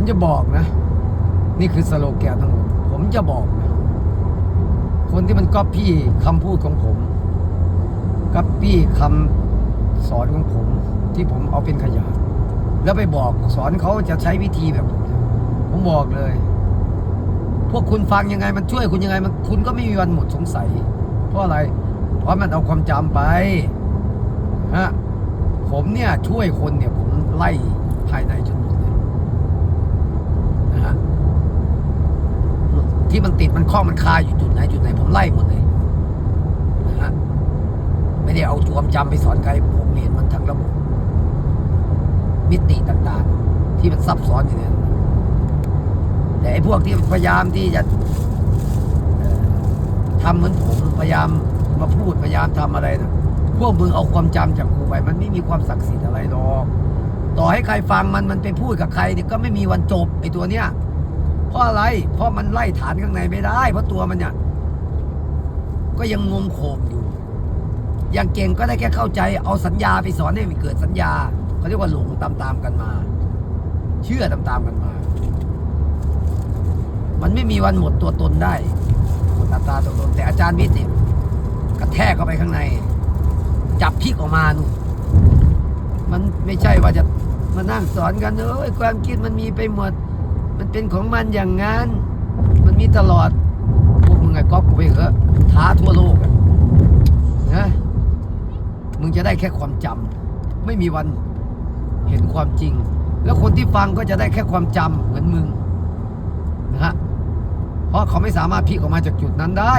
ผมจะบอกนะ นี่คือสโลแกนทั้งหมดผมจะบอกนะคนที่มันก๊อปปี้คำพูดของผมก๊อปปี้คำสอนของผม ที่ผมเอาเป็นขยะแล้วไปบอกสอนเขาจะใช้วิธีแบบผมผมบอกเลย พวกคุณฟังยังไงมันช่วยคุณยังไงมันคุณก็ไม่มีวันหมดสงสัย เพราะอะไร เพราะมันเอาความจำไปฮะผมเนี่ยช่วยคนเนี่ยผมไล่ภายในจนหมดเลยนะฮะที่ มันติดมันข้องมันคาอยู่จุดไหนจุดไหนผมไล่หมดเลยนะฮะไม่ได้เอาความจำไปสอนใครผมเห็นมันทั้งระบบ มิติต่างๆ ที่มันซับซ้อนอยู่เนี่ยแต่ไอ้พวกที่พยายามที่จะทำเหมือนผมพยายามมาพูดพยายามทำอะไรนะพวกมึงเอาความจำจากกูไป มันไม่มีความศักดิ์สิทธิ์อะไรหรอกต่อให้ใครฟังมันมันไปพูดกับใครเนี่ยก็ไม่มีวันจบไอ้ตัวเนี้ย เพราะอะไร เพราะมันไล่ฐานข้างในไม่ได้ เพราะตัวมันเนี่ยก็ยังงงโขงอยู่ อย่างเก่งก็ได้แค่เข้าใจ เอาสัญญาไปสอนให้มันเกิดสัญญาเขาเรียกว่าหลงตามๆกันมา เชื่อตามๆกันมา มันไม่มีวันหมดตัวตนได้หมดอัตราตัวตน แต่อาจารย์วิทย์เนี่ยกระแทกเข้าไปข้างใน จับพลิกออกมานู่นมันไม่ใช่ว่าจะมานั่งสอนกันเอ้ยความคิดมันมีไปหมด มันเป็นของมันอย่างงั้น มันมีตลอด พวกมึงไอ้ก๊อปกูไปเถอะท้าทั่วโลกนะ มึงจะได้แค่ความจำไม่มีวันเห็นความจริง แล้วคนที่ฟังก็จะได้แค่ความจำเหมือนมึงนะฮะ เพราะเขาไม่สามารถพลิกออกมาจากจุดนั้นได้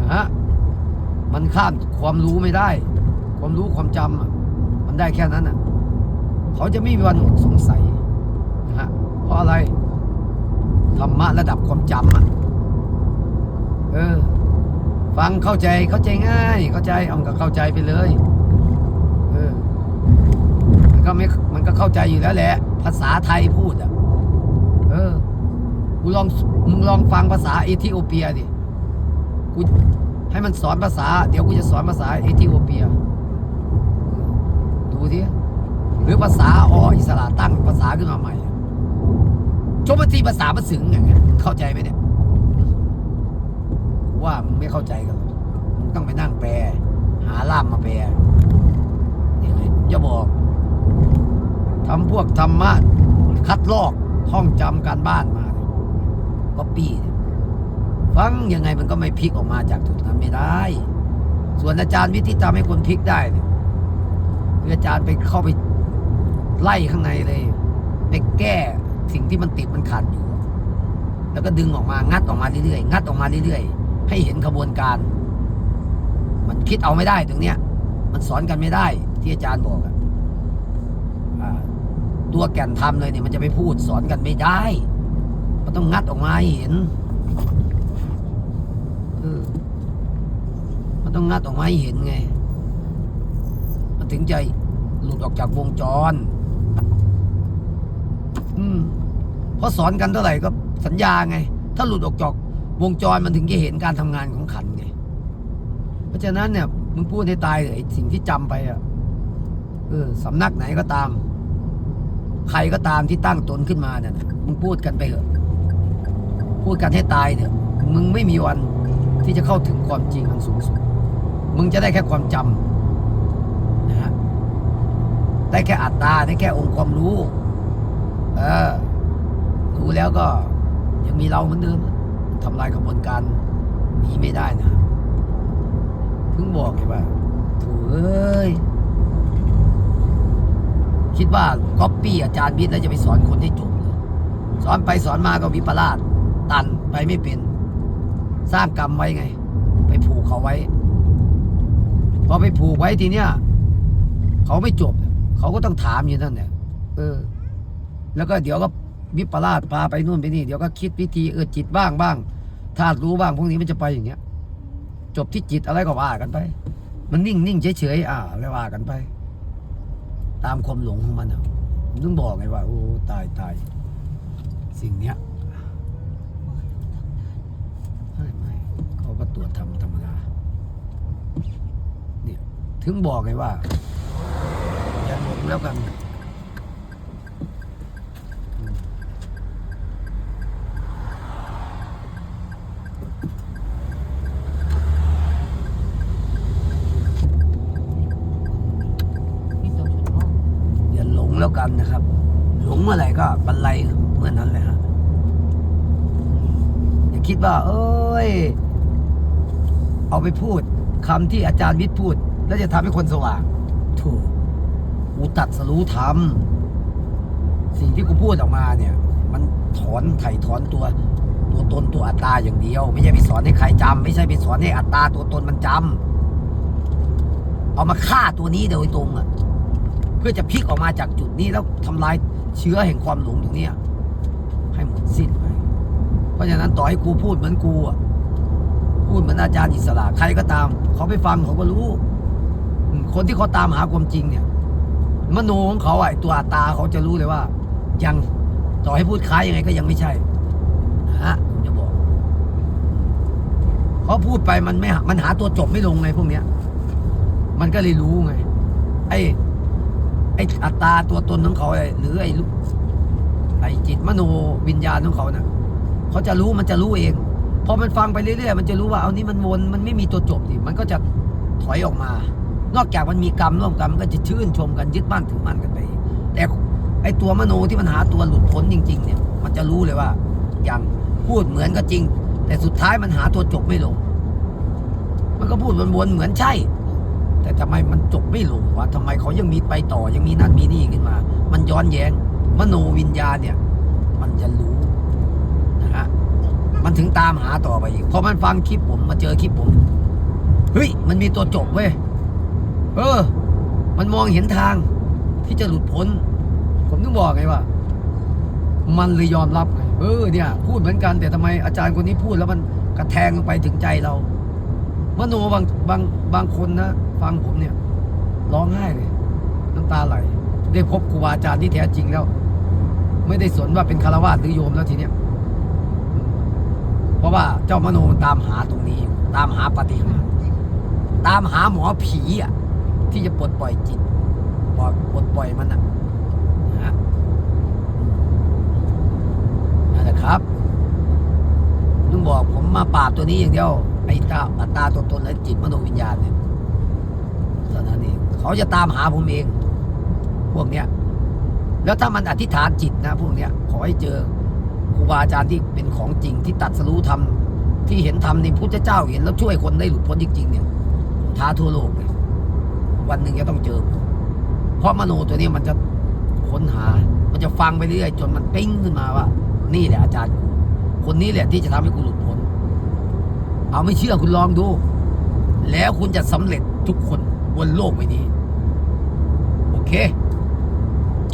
นะฮะ มันข้ามความรู้ไม่ได้ ความรู้ความจำอะมันได้แค่นั้นอะ เขาจะไม่มีวันหมดสงสัย ราะอะไรธรรมะระดับความจำอะ เออ ฟังเข้าใจเข้าใจง่าย เข้าใจเอามันก็เข้าใจไปเลย เออ มันก็ไม่มันก็เข้าใจอยู่แล้วแหละ ภาษาไทยพูดอะ เออกูลองมึงลองฟังภาษาเอธิโอเปียดิกูให้มันสอนภาษา เดี๋ยวกูจะสอนภาษาเอธิโอเปีย ดูดิหรือภาษาออิสระตั้งภาษาขึ้นมาใหม่ ชมทีภาษามันสึงอย่างเงี้ยเข้าใจไหมเนี่ยว่ามึงไม่เข้าใจกันมึงต้องไปนั่งแปล หาล่ามมาแปลยังไงจะบอกทำพวกธรรมะคัดลอกท่องจำการบ้านมาก็ปี้ฟังยังไงมันก็ไม่พลิกออกมาจากจุดนั้นไม่ได้ ส่วนอาจารย์วิธีทำให้คนพลิกได้เนี่ยคืออาจารย์ไปเข้าไปไล่ข้างในเลย ไปแก้ สิ่งที่มันติดมันขัดอยู่ แล้วก็ดึงออกมางัดออกมาเรื่อยๆงัดออกมาเรื่อยๆ ให้เห็นขบวนการ มันคิดเอาไม่ได้ตรงเนี้ย มันสอนกันไม่ได้ที่อาจารย์บอกอะอ่าตัวแก่นทำเลยเนี่ยมันจะไปพูดสอนกันไม่ได้ มันต้องงัดออกมาให้เห็นมันต้องงัดออกมาให้เห็นไง มันถึงใจหลุดออกจากวงจร อืม เพราะสอนกันเท่าไหร่ก็สัญญาไง ถ้าหลุดออกจากวงจรมันถึงจะเห็นการทำงานของขันไง เพราะฉะนั้นเนี่ยมึงพูดให้ตายเลยไอ้สิ่งที่จำไปอะเออสำนักไหนก็ตาม ใครก็ตามที่ตั้งตนขึ้นมาเนี่ยมึงพูดกันไปเถอะ พูดกันให้ตายเถอะมึงไม่มีวันที่จะเข้าถึงความจริงอันสูงสุด มึงจะได้แค่ความจำนะฮะได้แค่อัตตาได้แค่องค์ความรู้ เออ รู้แล้วก็ยังมีเราเหมือนเดิมทำลายกระบวนการนี้ไม่ได้นะเพิ่งบอกไงว่าถูเอ้ย คิดว่าก๊อปปี้อาจารย์วิทย์แล้วจะไปสอนคนให้จบเลยสอนไปสอนมาก็วิปลาสตันไปไม่เป็น สร้างกรรมไว้ไง ไปผูกเขาไว้ พอไปผูกไว้ทีเนี้ยเขาไม่จบ เขาก็ต้องถามอยู่นั่นเนี่ยเออ แล้วก็เดี๋ยวก็ วิปลาสพาไปนู่นไปนี่ เดี๋ยวก็คิดวิธีเออจิตบ้างบ้างธาตุรู้บ้างพวกนี้มันจะไปอย่างเงี้ย จบที่จิตอะไรก็ว่ากันไป มันนิ่งนิ่งเฉยเฉยอ่าแล้วว่ากันไป ตามความหลงของมันอะผมต้องบอกไงว่าโอ้ตายตายสิ่งเนี้ยไม่ไม่เขาก็ตรวจทำธรรมดาเนี่ยถึงบอกไงว่าอย่าหลงแล้วกันอืม แล้วกันนะครับ หลงเมื่อไหร่ก็บรรลัยเมื่อนั้นเลยฮะอย่าคิดว่า เอ้ย เอาไปพูดคำที่อาจารย์วิทย์พูด แล้วจะทำให้คนสว่าง ถูกกูตัดสรู้ธรรมสิ่งที่กูพูดออกมาเนี่ย มันถอนไถ่ถอนตัว ตัวตนตัวอัตตาอย่างเดียว ไม่ใช่ไปสอนให้ใครจำไม่ใช่ไปสอนให้อัตตาตัวตนมันจำเอามาฆ่าตัวนี้โดยตรงอะ พื่อจะพลิกออกมาจากจุดนี้แล้วทำลายเชื้อแห่งความหลงตรงเนี้ยให้หมดสิ้นไป เพราะฉะนั้นต่อให้กูพูดเหมือนกูอะพูดเหมือนอาจารย์อิสระใครก็ตาม เขาไปฟังเขาก็รู้ คนที่เขาตามหาความจริงเนี่ย มโนของเขาไอ้ตัวตาเขาจะรู้เลยว่า ยังต่อให้พูดคล้ายยังไงก็ยังไม่ใช่นะฮะจะบอกเขาพูดไปมันไม่มันหาตัวจบไม่ลงไงพวกเนี้ย มันก็เลยรู้ไง ไอ้ ไอ้อัตตาตัวตนของเขาหรือไอ้ไอ้จิตมโนวิญญาณของเขาน่ะเขาจะรู้มันจะรู้เองพอมันฟังไปเรื่อยๆมันจะรู้ว่าเอานี่มันวนมันไม่มีตัวจบสิมันก็จะถอยออกมา นอกจากมันมีกรรมร่วมกันมันก็จะชื่นชมกันยึดมั่นถือมั่นกันไป แต่ไอ้ตัวมโนที่มันหาตัวหลุดพ้นจริง ๆ เนี่ย มันจะรู้เลยว่า อย่างพูดเหมือนก็จริง แต่สุดท้ายมันหาตัวจบไม่ลง มันก็พูดวนๆเหมือนใช่ แต่ทำไมมันจบไม่ลงวะทำไมเขายังมีไปต่อยังมีนั่นมีนี่ขึ้นมา มันย้อนแยง้งมโนวิญญาณเนี่ย มันจะรู้นะฮะมันถึงตามหาต่อไปอีกพอมันฟังคลิปผมมาเจอคลิปผมเฮ้ยมันมีตัวจบเว้ยเออ มันมองเห็นทางที่จะหลุดพ้น ผมต้องบอกไงว่า มันเลยยอมรับไงเออเนี่ย พูดเหมือนกันแต่ทำไมอาจารย์คนนี้พูดแล้วมันกระแทงลงไปถึงใจเรามโนบางบางบางคนนะ ฟังผมเนี่ยร้องไห้เลยน้ำตาไหล ได้พบครูบาอาจารย์ที่แท้จริงแล้ว ไม่ได้สนว่าเป็นคารวะหรือโยมแล้วทีเนี้ยเพราะว่าเจ้ามโนมันตามหาตรงนี้อยู่ตามหาปฏิหารตามหาหมอผีอะ ที่จะปลดปล่อยจิตปลดปลดปล่อยมันอะนะนั่นแหละครับลุงบอกผมมาปราบตัวนี้อย่างเดียวไอ้ตาอัตตาตัวตนและจิตมโนวิญญาณเนี่ย เท่านั้นเองเขาจะตามหาผมเอง พวกเนี้ย แล้วถ้ามันอธิษฐานจิตนะ พวกเนี้ย ขอให้เจอครูบาอาจารย์ที่เป็นของจริงที่ตัดสรู้ธรรมที่เห็นธรรมในพุทธเจ้าเห็นแล้วช่วยคนได้หลุดพ้นจริงๆเนี่ยท้าทั่วโลกเลยวันหนึ่งจะต้องเจอ เพราะมโนตัวนี้มันจะค้นหา มันจะฟังไปเรื่อยจนมันปิ้งขึ้นมาว่า นี่แหละอาจารย์กูคนนี้แหละที่จะทำให้กูหลุดพ้น เอาไม่เชื่อคุณลองดู แล้วคุณจะสำเร็จทุกคน นโลกใบนี้ โอเค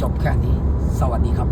จบแค่นี้ สวัสดีครับ